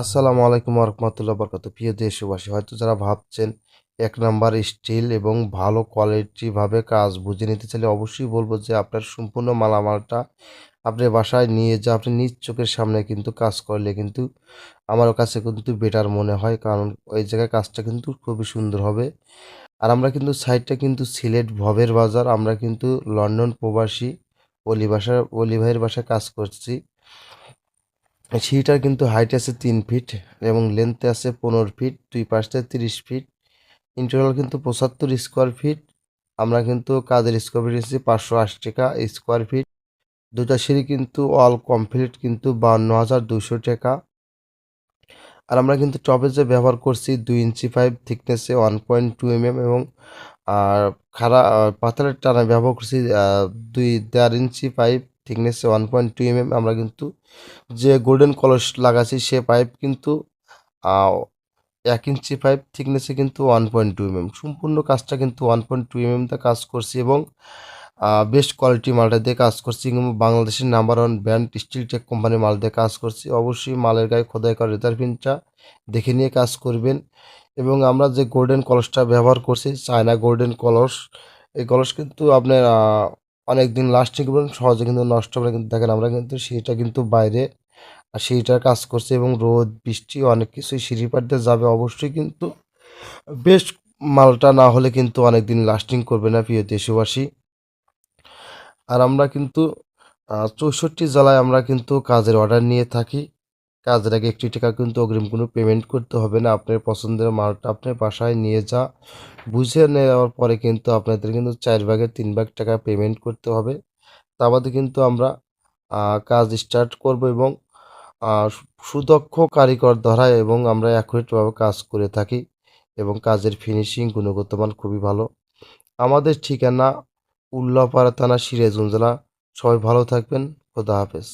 আসসালামু আলাইকুম রহমতুল্লাহ বরকত প্রিয় দেশবাসী, হয়তো যারা ভাবছেন এক নাম্বার স্টিল এবং ভালো কোয়ালিটিভাবে কাজ বুঝে নিতে চাইলে অবশ্যই বলব যে আপনার সম্পূর্ণ মালামালটা আপনি বাসায় নিয়ে যা, আপনি নিজ চোখের সামনে কিন্তু কাজ করলে কিন্তু আমার কাছে কিন্তু বেটার মনে হয়। কারণ ওই জায়গায় কাজটা কিন্তু খুবই সুন্দর হবে। আর আমরা কিন্তু সাইডটা কিন্তু সিলেট ভবের বাজার। আমরা কিন্তু লন্ডন প্রবাসী, অলি বাসা, অলি ভাইয়ের বাসায় কাজ করছি। সিঁড়িটার কিন্তু হাইট আছে তিন ফিট এবং লেন্থে আছে পনেরো ফিট দুই পাশে তিরিশ ফিট ইন্টারনাল কিন্তু পঁচাত্তর স্কোয়ার ফিট আমরা কিন্তু কাজের স্কোয়ার ফিট এসেছি পাঁচশো আশি টাকা স্কোয়ার ফিট দুটা সিঁড়ি কিন্তু অল কমপ্লিট কিন্তু বান্ন হাজার দুশো টাকা। আর আমরা কিন্তু টপে যে ব্যবহার করছি দুই inch pipe থিকনেসে one point two M M এবং, আর খারা পাতালের টানা ব্যবহার করছি দুই দেড় ইঞ্চি পাইপ থিকনেসে ওয়ান পয়েন্ট টু এম আমরা কিন্তু যে গোল্ডেন কলস লাগাচ্ছি সে পাইপ কিন্তু এক ইঞ্চি পাইপ থিকনেসে কিন্তু ওয়ান পয়েন্ট টু এমএম সম্পূর্ণ কাজটা কিন্তু ওয়ান পয়েন্ট টু এমএমতে কাজ করছি এবং বেস্ট কোয়ালিটি মালটা দিয়ে কাজ করছি। বাংলাদেশের number one brand steel tech কোম্পানির মাল দিয়ে কাজ করছি। অবশ্যই মালের গায়ে খোদাই করা রেজার দেখে নিয়ে কাজ করবেন। এবং আমরা যে গোল্ডেন কলসটা ব্যবহার করছি চায়না গোল্ডেন কলস এই কলস কিন্তু আপনার অনেক দিন লাস্টিং করবেন সহজে কিন্তু নষ্ট হবে কিন্তু দেখেন, আমরা কিন্তু সিঁড়িটা কিন্তু বাইরে, আর সিঁড়িটার কাজ করছে এবং রোদ, বৃষ্টি, অনেক কিছুই সিঁড়ি পাড়তে যাবে। অবশ্যই কিন্তু বেশ মালটা না হলে কিন্তু অনেক দিন লাস্টিং করবে না প্রিয় দেশবাসী। আর আমরা কিন্তু চৌষট্টি জেলায় আমরা কিন্তু কাজের অর্ডার নিয়ে থাকি। কাজের আগে একটি টাকা কিন্তু অগ্রিম কোনো পেমেন্ট করতে হবে না। আপনার পছন্দের মালটা আপনার বাসায় নিয়ে যা। বুঝে নেওয়ার পরে কিন্তু আপনাদের কিন্তু চার ভাগের তিন ভাগ টাকা পেমেন্ট করতে হবে। তা বাদে কিন্তু আমরা কাজ স্টার্ট করব এবং সুদক্ষ কারিগর ধরায় এবং আমরা অ্যাকুরেটভাবে কাজ করে থাকি এবং কাজের ফিনিশিং গুণগত মান খুবই ভালো। আমাদের ঠিকানা উল্লাপাড়া থানা সিরাজগঞ্জ জেলা। সবাই ভালো থাকবেন। খোদা হাফেজ।